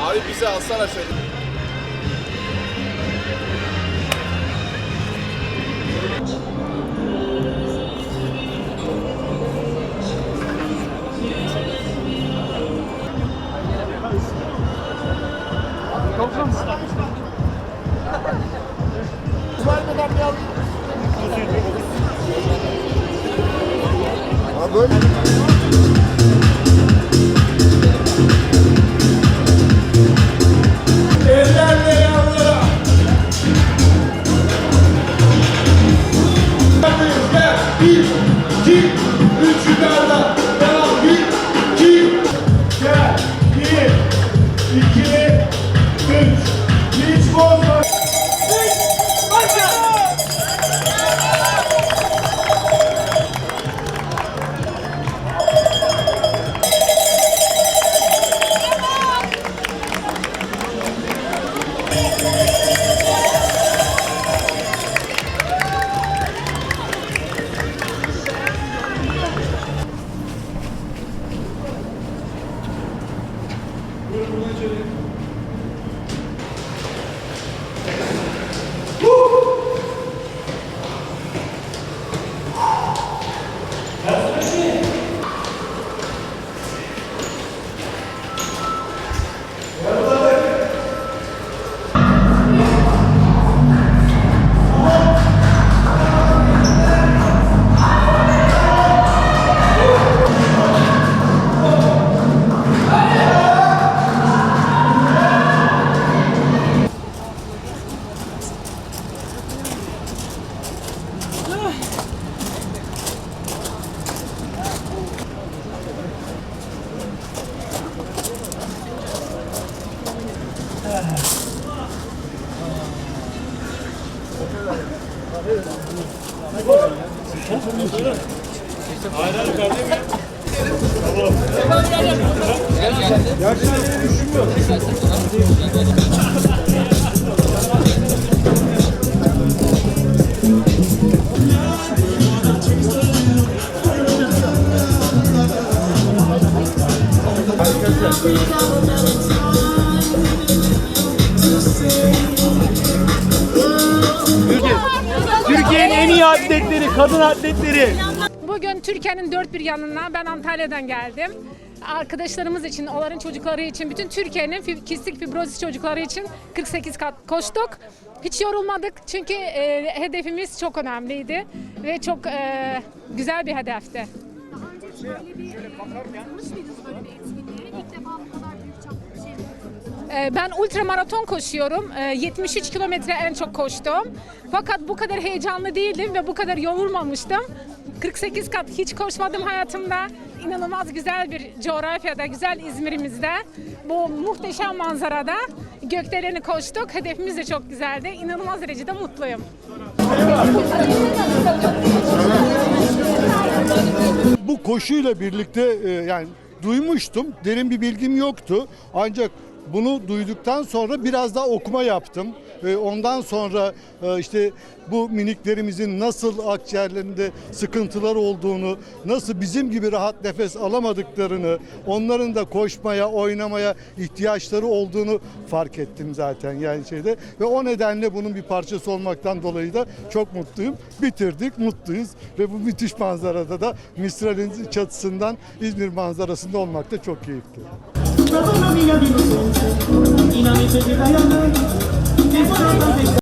Abi bize alsana şöyle. Böyle Türkiye'nin en iyi atletleri, kadın atletleri. Bugün Türkiye'nin dört bir yanına ben Antalya'dan geldim. Arkadaşlarımız için, onların çocukları için, bütün Türkiye'nin kistik fibrozis çocukları için 48 kat koştuk. Hiç yorulmadık çünkü e, hedefimiz çok önemliydi ve çok e, güzel bir hedefti. Daha önce hiç böyle bir e, katılmış mıydınız böyle bir etkinliğe? İlk defa bu kadar yapıyorsunuz? E, Ben ultramaraton koşuyorum. E, 73 kilometre en çok koştum. Fakat bu kadar heyecanlı değildim ve bu kadar yorulmamıştım. 48 kat hiç koşmadım hayatımda. İnanılmaz güzel bir coğrafyada, güzel İzmir'imizde. Bu muhteşem manzarada gökdeleni koştuk. Hedefimiz de çok güzeldi. İnanılmaz derecede mutluyum. bu koşuyla birlikte e, yani duymuştum. Derin bir bilgim yoktu. Ancak bunu duyduktan sonra biraz daha okuma yaptım. Ondan sonra e, işte bu miniklerimizin nasıl akciğerlerinde sıkıntılar olduğunu, nasıl bizim gibi rahat nefes alamadıklarını, onların da koşmaya, oynamaya ihtiyaçları olduğunu fark ettim zaten yani şeyde ve o nedenle bunun bir parçası olmaktan dolayı da çok mutluyum. Bitirdik, mutluyuz ve bu müthiş manzarada da Mistral'in çatısından İzmir manzarasında olmak da çok keyifli. 南の先生今見せてだよい